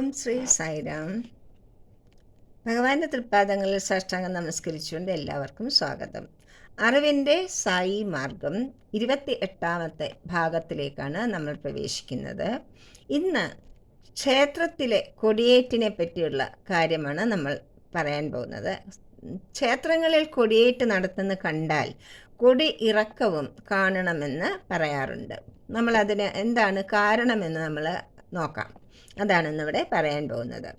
ഓം ശ്രീ സായിരാം. ഭഗവാന്റെ തൃപ്പാദങ്ങളിൽ സാഷ്ടാംഗം നമസ്കരിച്ചുകൊണ്ട് എല്ലാവർക്കും സ്വാഗതം. അറിവിന്റെ സായി മാർഗം ഇരുപത്തി എട്ടാമത്തെ ഭാഗത്തിലേക്കാണ് നമ്മൾ പ്രവേശിക്കുന്നത്. ഇന്ന് ക്ഷേത്രത്തിലെ കൊടിയേറ്റിനെ പറ്റിയുള്ള കാര്യമാണ് നമ്മൾ പറയാൻ പോകുന്നത്. ക്ഷേത്രങ്ങളിൽ കൊടിയേറ്റ് നടത്തുന്ന കണ്ടാൽ കൊടി ഇറക്കവും കാണണമെന്ന് പറയാറുണ്ട്. നമ്മളതിന് എന്താണ് കാരണമെന്ന് നമ്മൾ നോക്കാം. അതാണ് ഇന്നിവിടെ പറയാൻ പോകുന്നത്.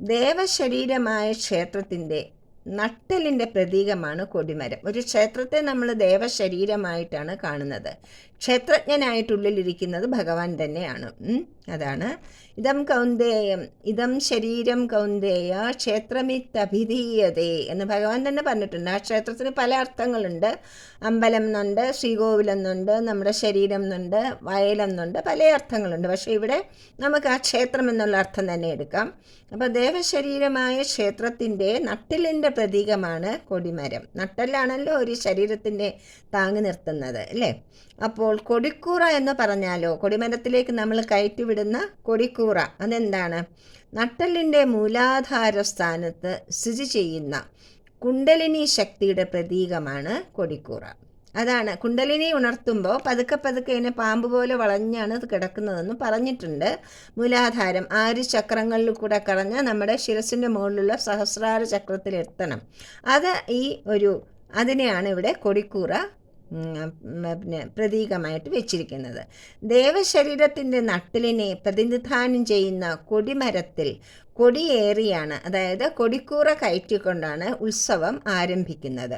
ദേവശരീരമായ ക്ഷേത്രത്തിന്റെ നട്ടലിന്റെ പ്രതീകമാണ് കൊടിമരം. ഒരു ക്ഷേത്രത്തെ നമ്മൾ ദേവശരീരമായിട്ടാണ് കാണുന്നത്. ക്ഷേത്രജ്ഞനായിട്ടുള്ളിലിരിക്കുന്നത് ഭഗവാൻ തന്നെയാണ്. അതാണ്. ഇതം കൗന്ദേയം ഇതം ശരീരം കൗന്ദേയ ക്ഷേത്രമിത്തഭിധീയതേ എന്ന് ഭഗവാൻ തന്നെ പറഞ്ഞിട്ടുണ്ട്. ആ ക്ഷേത്രത്തിന് പല അർത്ഥങ്ങളുണ്ട്. അമ്പലം എന്നുണ്ട് ശ്രീകോവിലം എന്നുണ്ട് നമ്മുടെ ശരീരം എന്നുണ്ട് വയലെന്നുണ്ട് പല അർത്ഥങ്ങളുണ്ട്. പക്ഷേ ഇവിടെ നമുക്ക് ആ ക്ഷേത്രം എന്നുള്ള അർത്ഥം തന്നെ എടുക്കാം. അപ്പോൾ ദേവശരീരമായ ക്ഷേത്രത്തിന്റെ നട്ടിലിന്റെ പ്രതീകമാണ് കൊടിമരം. നട്ടലാണല്ലോ ഒരു ശരീരത്തിന്റെ താങ്ങി നിർത്തുന്നത് അല്ലേ? അപ്പോൾ കൊടിക്കൂറ എന്ന് പറഞ്ഞാലോ കൊടിമരത്തിലേക്ക് നമ്മൾ കയറ്റിവിടുന്ന കൊടിക്കൂറ അതെന്താണ്? നട്ടലിന്റെ മൂലാധാര സ്ഥാനത്ത് സ്ഥിതി ചെയ്യുന്ന കുണ്ടലിനി ശക്തിയുടെ പ്രതീകമാണ് കൊടിക്കൂറ. അതാണ്. കുണ്ടലിനി ഉണർത്തുമ്പോൾ പതുക്കെ പതുക്കെ ഇതിനെ പാമ്പ് പോലെ വളഞ്ഞാണ് അത് കിടക്കുന്നതെന്ന് പറഞ്ഞിട്ടുണ്ട്. മൂലാധാരം. ആര് ചക്രങ്ങളിൽ കൂടെ കളഞ്ഞ് നമ്മുടെ ശിരസിന്റെ മുകളിലുള്ള സഹസ്രാര ചക്രത്തിൽ എത്തണം. അത് ഈ ഒരു അതിനെയാണ് ഇവിടെ കൊടിക്കൂറ പിന്നെ പ്രതീകമായിട്ട് വെച്ചിരിക്കുന്നത്. ദേവശരീരത്തിന്റെ നട്ടിലിനെ പ്രതിനിധാനം ചെയ്യുന്ന കൊടിമരത്തിൽ കൊടിയേറിയാണ്. അതായത് കൊടിക്കൂറ കയറ്റിക്കൊണ്ടാണ് ഉത്സവം ആരംഭിക്കുന്നത്.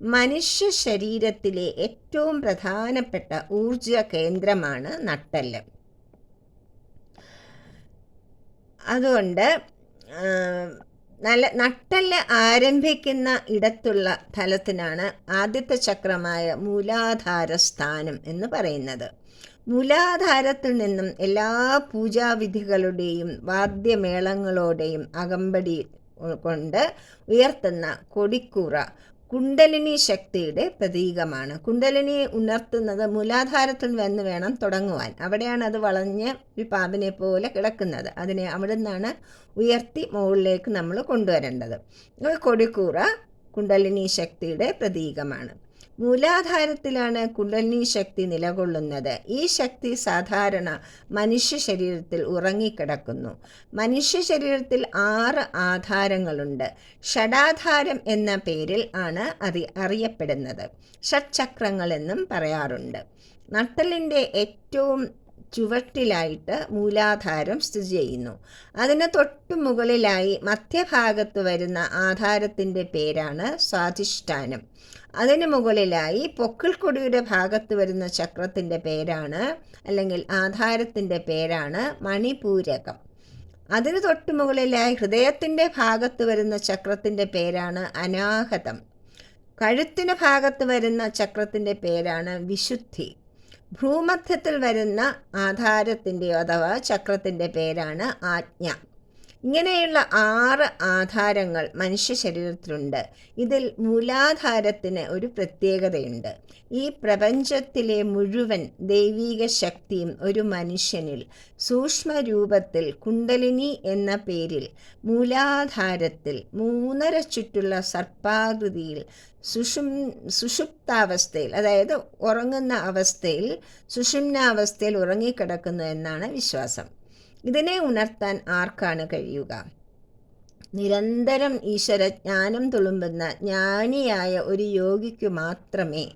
മനുഷ്യ ശരീരത്തിലെ ഏറ്റവും പ്രധാനപ്പെട്ട ഊർജ കേന്ദ്രമാണ് നട്ടല്ല്. അതുകൊണ്ട് നല്ല നട്ടല്ല് ആരംഭിക്കുന്ന ഇടത്തുള്ള തലത്തിനാണ് ആദ്യത്തെ ചക്രമായ മൂലാധാര സ്ഥാനം എന്ന് പറയുന്നത്. മൂലാധാരത്തിൽ നിന്നും എല്ലാ പൂജാവിധികളുടെയും വാദ്യമേളങ്ങളോടെയും അകമ്പടി കൊണ്ട് ഉയർത്തുന്ന കൊടിക്കൂറ കുണ്ടലിനി ശക്തിയുടെ പ്രതീകമാണ്. കുണ്ടലിനി ഉണർത്തുന്നത് മൂലാധാരത്തിൽ വന്ന് വേണം തുടങ്ങുവാൻ. അവിടെയാണ് അത് വളഞ്ഞ് ഒരു പാമ്പിനെ പോലെ കിടക്കുന്നത്. അതിനെ അവിടെ നിന്നാണ് ഉയർത്തി മുകളിലേക്ക് നമ്മൾ കൊണ്ടുവരേണ്ടത്. കൊടിക്കൂറ കുണ്ടലിനി ശക്തിയുടെ പ്രതീകമാണ്. മൂലാധാരത്തിലാണ് കുണ്ടലിനി ശക്തി നിലകൊള്ളുന്നത്. ഈ ശക്തി സാധാരണ മനുഷ്യ ശരീരത്തിൽ ഉറങ്ങിക്കിടക്കുന്നു. മനുഷ്യ ശരീരത്തിൽ ആറ് ആധാരങ്ങളുണ്ട്. ഷഡാധാരം എന്ന പേരിൽ ആണ് അത് അറിയപ്പെടുന്നത്. ഷഡ്ചക്രങ്ങൾ എന്നും പറയാറുണ്ട്. നട്ടലിന്റെ ഏറ്റവും ചുവട്ടിലായിട്ട് മൂലാധാരം സ്ഥിതി ചെയ്യുന്നു. അതിന് തൊട്ടു മുകളിലായി മധ്യഭാഗത്ത് വരുന്ന ആധാരത്തിന്റെ പേരാണ് സ്വാധിഷ്ഠാനം. അതിന് മുകളിലായി പൊക്കിൾക്കൊടിയുടെ ഭാഗത്ത് വരുന്ന ചക്രത്തിന്റെ പേരാണ് അല്ലെങ്കിൽ ആധാരത്തിന്റെ പേരാണ് മണിപൂരകം. അതിന് തൊട്ടു മുകളിലായി ഹൃദയത്തിന്റെ ഭാഗത്ത് വരുന്ന ചക്രത്തിന്റെ പേരാണ് അനാഹതം. കഴുത്തിന് ഭാഗത്ത് വരുന്ന ചക്രത്തിന്റെ പേരാണ് വിശുദ്ധി. ഭ്രൂമധ്യത്തിൽ വരുന്ന ആധാരത്തിന്റെയോ അഥവാ ചക്രത്തിന്റെ പേരാണ് ആജ്ഞ. ഇങ്ങനെയുള്ള ആറ് ആധാരങ്ങൾ മനുഷ്യ ശരീരത്തിലുണ്ട്. ഇതിൽ മൂലാധാരത്തിന് ഒരു പ്രത്യേകതയുണ്ട്. ഈ പ്രപഞ്ചത്തിലെ മുഴുവൻ ദൈവീക ശക്തിയും ഒരു മനുഷ്യനിൽ. സൂക്ഷ്മ രൂപത്തിൽ കുണ്ടലിനി എന്ന പേരിൽ മൂലാധാരത്തിൽ മൂന്നര ചുറ്റുള്ള സർപ്പാകൃതിയിൽ സുഷും സുഷുപ്താവസ്ഥയിൽ അതായത് ഉറങ്ങുന്ന അവസ്ഥയിൽ സുഷുമ്നാവസ്ഥയിൽ ഉറങ്ങിക്കിടക്കുന്നു എന്നാണ് വിശ്വാസം. ഇതിനെ ഉണർത്താൻ ആർക്കാണ് കഴിയുക? നിരന്തരം ഈശ്വര ജ്ഞാനം തുളുമ്പുന്ന ജ്ഞാനിയായ ഒരു യോഗിക്ക് മാത്രമേ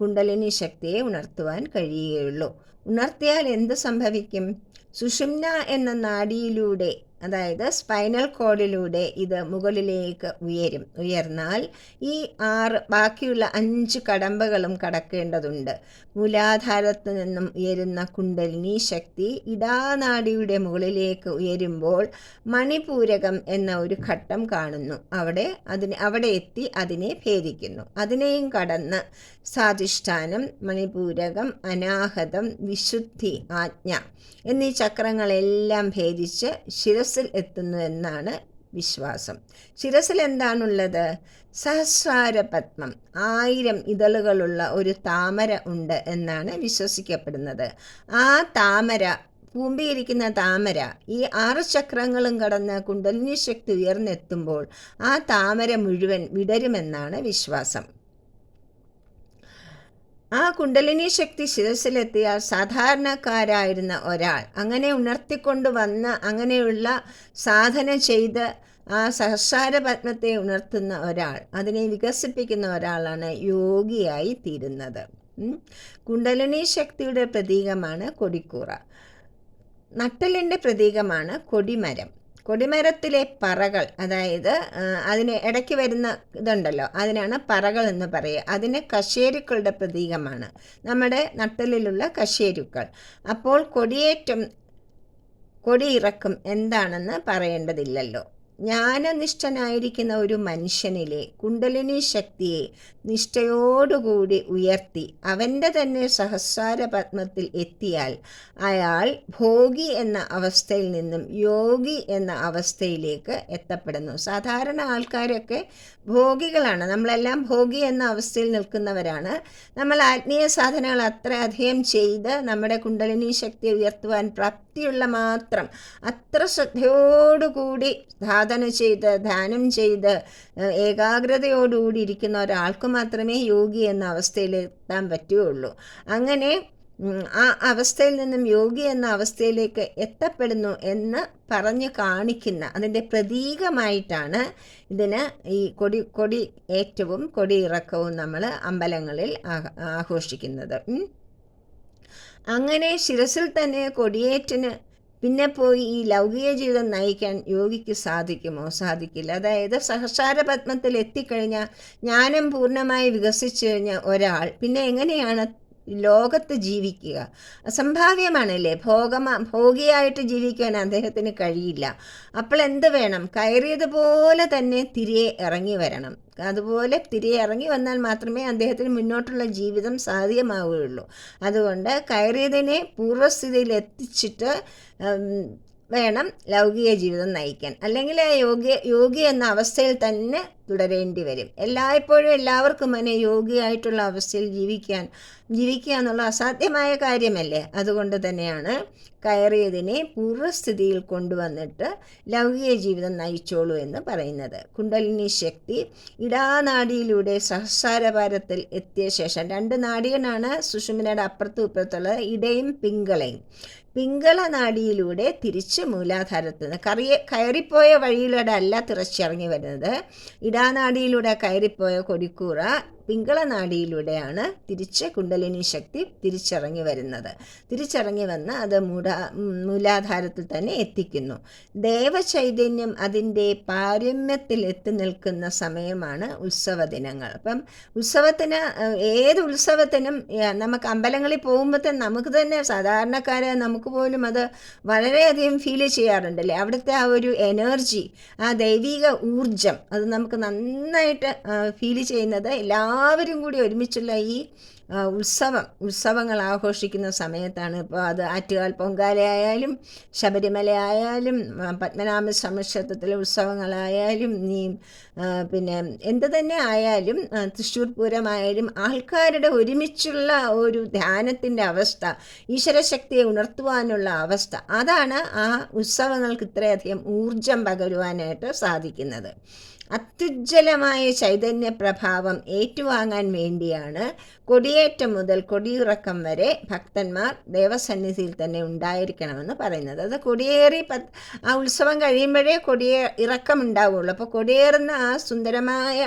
കുണ്ടലിനി ശക്തിയെ ഉണർത്തുവാൻ കഴിയുകയുള്ളൂ. ഉണർത്തിയാൽ എന്ത് സംഭവിക്കും? സുഷുമ്ന എന്ന നാഡിയിലൂടെ അതായത് സ്പൈനൽ കോഡിലൂടെ ഇത് മുകളിലേക്ക് ഉയരും. ഉയർന്നാൽ ഈ ആറ് ബാക്കിയുള്ള അഞ്ച് കടമ്പകളും കടക്കേണ്ടതുണ്ട്. മൂലാധാരത്തു നിന്നും ഉയരുന്ന കുണ്ടലിനി ശക്തി ഇടാനാടിയുടെ മുകളിലേക്ക് ഉയരുമ്പോൾ മണിപൂരകം എന്ന ഒരു ഘട്ടം കാണുന്നു. അവിടെ അതിന് അവിടെ എത്തി അതിനെ ഭേദിക്കുന്നു. അതിനെയും കടന്ന് സ്വാധിഷ്ഠാനം മണിപൂരകം അനാഹതം വിശുദ്ധി ആജ്ഞ എന്നീ ചക്രങ്ങളെല്ലാം ഭേദിച്ച് ശിരസിൽ എത്തുന്നു എന്നാണ് വിശ്വാസം. ശിരസിൽ എന്താണുള്ളത്? സഹസ്രാര പത്മം. ആയിരം ഇതളുകളുള്ള ഒരു താമര ഉണ്ട് എന്നാണ് വിശ്വസിക്കപ്പെടുന്നത്. ആ താമര കൂമ്പിയിരിക്കുന്ന താമര ഈ ആറ് ചക്രങ്ങളും കടന്ന് കുണ്ടലിനി ശക്തി ഉയർന്നെത്തുമ്പോൾ ആ താമര മുഴുവൻ വിടരുമെന്നാണ് വിശ്വാസം. ആ കുണ്ടലിനി ശക്തി ശിരസിലെത്തിയ സാധാരണക്കാരായിരുന്ന ഒരാൾ. അങ്ങനെ ഉണർത്തിക്കൊണ്ട് വന്ന അങ്ങനെയുള്ള സാധന ചെയ്ത് ആ സഹസ്രാര പത്മത്തെ ഉണർത്തുന്ന ഒരാൾ. അതിനെ വികസിപ്പിക്കുന്ന ഒരാളാണ് യോഗിയായി തീരുന്നത്. കുണ്ടലിനി ശക്തിയുടെ പ്രതീകമാണ് കൊടിക്കൂറ. നട്ടലിന്റെ പ്രതീകമാണ് കൊടിമരം. കൊടിമരത്തിലെ പറകൾ അതായത് അതിന് ഇടയ്ക്ക് വരുന്ന ഇതുണ്ടല്ലോ അതിനാണ് പറകൾ എന്ന് പറയുക. അതിന് കശേരുക്കളുടെ പ്രതീകമാണ്. നമ്മുടെ നട്ടലിലുള്ള കശേരുക്കൾ. അപ്പോൾ കൊടിയേറ്റം കൊടിയിറക്കും എന്താണെന്ന് പറയേണ്ടതില്ലല്ലോ. ജ്ഞാനനിഷ്ഠനായിരിക്കുന്ന ഒരു മനുഷ്യനിലെ കുണ്ടലിനി ശക്തിയെ നിഷ്ഠയോടുകൂടി ഉയർത്തി അവന്റെ തന്നെ സഹസ്രാര പത്മത്തിൽ എത്തിയാൽ അയാൾ ഭോഗി എന്ന അവസ്ഥയിൽ നിന്നും യോഗി എന്ന അവസ്ഥയിലേക്ക് എത്തപ്പെടുന്നു. സാധാരണ ആൾക്കാരൊക്കെ ഭോഗികളാണ്. നമ്മളെല്ലാം ഭോഗി എന്ന അവസ്ഥയിൽ നിൽക്കുന്നവരാണ്. നമ്മൾ ആത്മീയ സാധനങ്ങൾ അത്രയധികം ചെയ്ത് നമ്മുടെ കുണ്ടലിനി ശക്തി ഉയർത്തുവാൻ പ്രാപ്തിയുള്ള മാത്രം അത്ര ശ്രദ്ധയോടുകൂടി സാധന ചെയ്ത് ധ്യാനം ചെയ്ത് ഏകാഗ്രതയോടുകൂടി ഇരിക്കുന്ന ഒരാൾക്ക് മാത്രമേ യോഗി എന്ന അവസ്ഥയിൽ എത്താൻ പറ്റുകയുള്ളൂ. അങ്ങനെ ആ അവസ്ഥയിൽ നിന്നും യോഗി എന്ന അവസ്ഥയിലേക്ക് എത്തപ്പെടുന്നു എന്ന് പറഞ്ഞു കാണിക്കുന്ന അതിന്റെ പ്രതീകമായിട്ടാണ് ഇതിന് ഈ കൊടി കൊടി ഏറ്റവും കൊടിയിറക്കവും നമ്മൾ അമ്പലങ്ങളിൽ ആഘോഷിക്കുന്നത്. അങ്ങനെ ശിരസിൽ തന്നെ കൊടിയേറ്റിന് പിന്നെ പോയി ഈ ലൗകിക ജീവിതം നയിക്കാൻ യോഗിക്ക് സാധിക്കുമോ? സാധിക്കില്ല. അതായത് സഹസാര പത്മത്തിൽ എത്തിക്കഴിഞ്ഞാൽ ജ്ഞാനം പൂർണമായി വികസിച്ചു കഴിഞ്ഞ ഒരാൾ പിന്നെ എങ്ങനെയാണ് ലോകത്ത് ജീവിക്കുക. അസംഭാവ്യമാണല്ലേ? ഭോഗമാ ഭോഗിയായിട്ട് ജീവിക്കാൻ അദ്ദേഹത്തിന് കഴിയില്ല. അപ്പോൾ എന്ത് വേണം? കയറിയതുപോലെ തന്നെ തിരികെ ഇറങ്ങി വരണം. അതുപോലെ തിരികെ ഇറങ്ങി വന്നാൽ മാത്രമേ അദ്ദേഹത്തിന് മുന്നോട്ടുള്ള ജീവിതം സാധ്യമാവുകയുള്ളൂ. അതുകൊണ്ട് കയറിയതിനെ പൂർവസ്ഥിതിയിൽ എത്തിച്ചിട്ട് വേണം ലൗകിക ജീവിതം നയിക്കാൻ. അല്ലെങ്കിൽ യോഗി യോഗി എന്ന അവസ്ഥയിൽ തന്നെ തുടരേണ്ടി വരും. എല്ലായ്പ്പോഴും എല്ലാവർക്കും തന്നെ യോഗിയായിട്ടുള്ള അവസ്ഥയിൽ ജീവിക്കാൻ ജീവിക്കുക എന്നുള്ള അസാധ്യമായ കാര്യമല്ലേ? അതുകൊണ്ട് തന്നെയാണ് കയറിയതിനെ പൂർവസ്ഥിതിയിൽ കൊണ്ടുവന്നിട്ട് ലൗകിക ജീവിതം നയിച്ചോളൂ എന്ന് പറയുന്നത്. കുണ്ടലിനി ശക്തി ഇടാനാടിയിലൂടെ സഹസാരഭാരത്തിൽ എത്തിയ ശേഷം രണ്ട് നാടികളാണ് സുഷുമിനയുടെ അപ്പുറത്തും ഇപ്പുറത്തുള്ളത് ഇടയും പിങ്കളയും. പിങ്കള നാടിയിലൂടെ തിരിച്ച് മൂലാധാരത്ത് നിന്ന് കറിയ കയറിപ്പോയ വഴിയിലൂടെ അല്ല തിറച്ചിറങ്ങി വരുന്നത്. ഇടാനാടിയിലൂടെ കയറിപ്പോയ കൊടിക്കൂറ പിങ്കള നാടിയിലൂടെയാണ് തിരിച്ച് കുണ്ടലിനി ശക്തി തിരിച്ചിറങ്ങി വരുന്നത്. തിരിച്ചിറങ്ങി വന്ന് അത് മൂഢ മൂലാധാരത്തിൽ തന്നെ എത്തിക്കുന്നു. ദേവചൈതന്യം അതിന്റെ പാരമ്യത്തിൽ എത്തി നിൽക്കുന്ന സമയമാണ് ഉത്സവ ദിനങ്ങൾ. അപ്പം ഉത്സവത്തിന് ഏത് ഉത്സവത്തിനും നമുക്ക് അമ്പലങ്ങളിൽ പോകുമ്പോൾ തന്നെ നമുക്ക് തന്നെ സാധാരണക്കാരെ നമുക്ക് പോലും അത് വളരെയധികം ഫീൽ ചെയ്യാറുണ്ടല്ലേ? അവിടുത്തെ ആ ഒരു എനർജി ആ ദൈവിക ഊർജം അത് നമുക്ക് നന്നായിട്ട് ഫീൽ ചെയ്യുന്നത് എല്ലാ എല്ലാവരും കൂടി ഒരുമിച്ചുള്ള ഈ ഉത്സവം ഉത്സവങ്ങൾ ആഘോഷിക്കുന്ന സമയത്താണ് ഇപ്പോൾ അത് ആറ്റുകാൽ പൊങ്കാലയായാലും ശബരിമല ആയാലും പത്മനാഭ സമക്ഷേത്രത്തിലെ ഉത്സവങ്ങളായാലും നീ പിന്നെ എന്ത് തന്നെ ആയാലും തൃശ്ശൂർ പൂരമായാലും ആൾക്കാരുടെ ഒരുമിച്ചുള്ള ഒരു ധ്യാനത്തിന്റെ അവസ്ഥ ഈശ്വരശക്തിയെ ഉണർത്തുവാനുള്ള അവസ്ഥ അതാണ് ആ ഉത്സവങ്ങൾക്ക് ഇത്രയധികം ഊർജം പകരുവാനായിട്ട് സാധിക്കുന്നത്. അത്യുജ്വലമായ ചൈതന്യ പ്രഭാവം ഏറ്റുവാങ്ങാൻ വേണ്ടിയാണ് കൊടിയേറ്റം മുതൽ കൊടിയിറക്കം വരെ ഭക്തന്മാർ ദേവസന്നിധിയിൽ തന്നെ ഉണ്ടായിരിക്കണമെന്ന് പറയുന്നത്. അത് കൊടിയേറി ആ ഉത്സവം കഴിയുമ്പോഴേ കൊടിയേ ഇറക്കം ഉണ്ടാവുള്ളൂ. അപ്പോൾ കൊടിയേറുന്ന ആ സുന്ദരമായ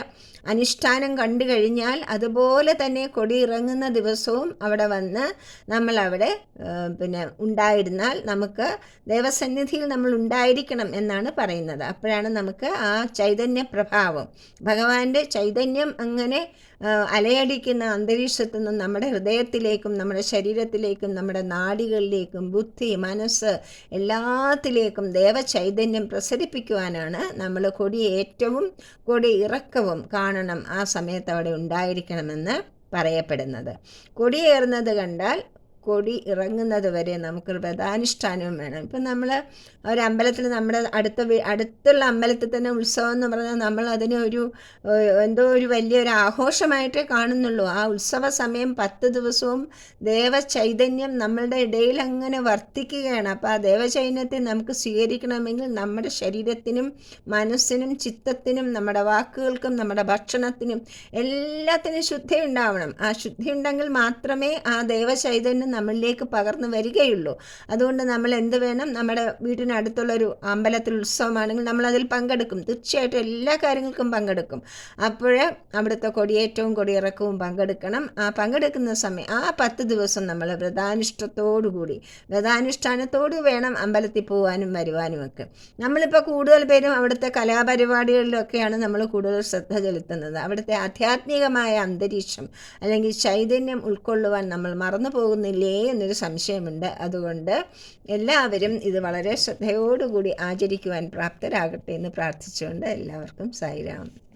അനുഷ്ഠാനം കണ്ടു കഴിഞ്ഞാൽ അതുപോലെ തന്നെ കൊടി ഇറങ്ങുന്ന ദിവസവും അവിടെ വന്ന് നമ്മൾ അവിടെ പിന്നെ ഉണ്ടായിരുന്നാൽ നമുക്ക് ദേവസന്നിധിയിൽ നമ്മൾ ഉണ്ടായിരിക്കണം എന്നാണ് പറയുന്നത്. അപ്പോഴാണ് നമുക്ക് ആ ചൈതന്യ പ്രഭാവം. ഭഗവാന്റെ ചൈതന്യം അങ്ങനെ അലയടിക്കുന്ന അന്തരീക്ഷത്തു നിന്നും നമ്മുടെ ഹൃദയത്തിലേക്കും നമ്മുടെ ശരീരത്തിലേക്കും നമ്മുടെ നാടികളിലേക്കും ബുദ്ധി മനസ്സ് എല്ലാത്തിലേക്കും ദേവചൈതന്യം പ്രസരിപ്പിക്കുവാനാണ് നമ്മൾ കൊടി ഏറ്റവും കൊടി ഇറക്കവും കാണണം ആ സമയത്ത് അവിടെ ഉണ്ടായിരിക്കണമെന്ന് പറയപ്പെടുന്നത്. കൊടിയേറുന്നത് കണ്ടാൽ കൊടി ഇറങ്ങുന്നത് വരെ നമുക്ക് വ്രതാനുഷ്ഠാനവും വേണം. ഇപ്പം നമ്മൾ ഒരു അമ്പലത്തിൽ നമ്മുടെ അടുത്ത അടുത്തുള്ള അമ്പലത്തിൽ തന്നെ ഉത്സവം എന്ന് പറഞ്ഞാൽ നമ്മൾ അതിനെ ഒരു എന്തോ ഒരു വലിയൊരു ആഘോഷമായിട്ടേ കാണുന്നുള്ളൂ. ആ ഉത്സവ സമയം പത്ത് ദിവസവും ദേവചൈതന്യം നമ്മളുടെ ഇടയിൽ അങ്ങനെ വർത്തിക്കുകയാണ്. അപ്പോൾ ആ ദേവചൈതന്യത്തെ നമുക്ക് സ്വീകരിക്കണമെങ്കിൽ നമ്മുടെ ശരീരത്തിനും മനസ്സിനും ചിത്തത്തിനും നമ്മുടെ വാക്കുകൾക്കും നമ്മുടെ ഭക്ഷണത്തിനും എല്ലാത്തിനും ശുദ്ധി ഉണ്ടാവണം. ആ ശുദ്ധി ഉണ്ടെങ്കിൽ മാത്രമേ ആ ദേവചൈതന്യം നമ്മളിലേക്ക് പകർന്നു വരികയുള്ളൂ. അതുകൊണ്ട് നമ്മൾ എന്ത് വേണം? നമ്മുടെ വീട്ടിനടുത്തുള്ളൊരു അമ്പലത്തിൽ ഉത്സവമാണെങ്കിൽ നമ്മൾ അതിൽ പങ്കെടുക്കും. തീർച്ചയായിട്ടും എല്ലാ കാര്യങ്ങൾക്കും പങ്കെടുക്കും. അപ്പോൾ അവിടുത്തെ കൊടിയേറ്റവും കൊടിയിറക്കവും പങ്കെടുക്കണം. ആ പങ്കെടുക്കുന്ന സമയം ആ പത്ത് ദിവസം നമ്മൾ വ്രതാനുഷ്ഠത്തോടുകൂടി വ്രതാനുഷ്ഠാനത്തോട് വേണം അമ്പലത്തിൽ പോകാനും വരുവാനും ഒക്കെ. നമ്മളിപ്പോൾ കൂടുതൽ പേരും അവിടുത്തെ കലാപരിപാടികളിലൊക്കെയാണ് നമ്മൾ കൂടുതൽ ശ്രദ്ധ ചെലുത്തുന്നത്. അവിടുത്തെ ആധ്യാത്മികമായ അന്തരീക്ഷം അല്ലെങ്കിൽ ചൈതന്യം ഉൾക്കൊള്ളുവാൻ നമ്മൾ മറന്നു പോകുന്നില്ലേ എന്നൊരു സംശയമുണ്ട്. അതുകൊണ്ട് എല്ലാവരും ഇത് വളരെ ശ്രദ്ധയോടുകൂടി ആചരിക്കുവാൻ പ്രാപ്തരാകട്ടെ എന്ന് പ്രാർത്ഥിച്ചുകൊണ്ട് എല്ലാവർക്കും സായിരാം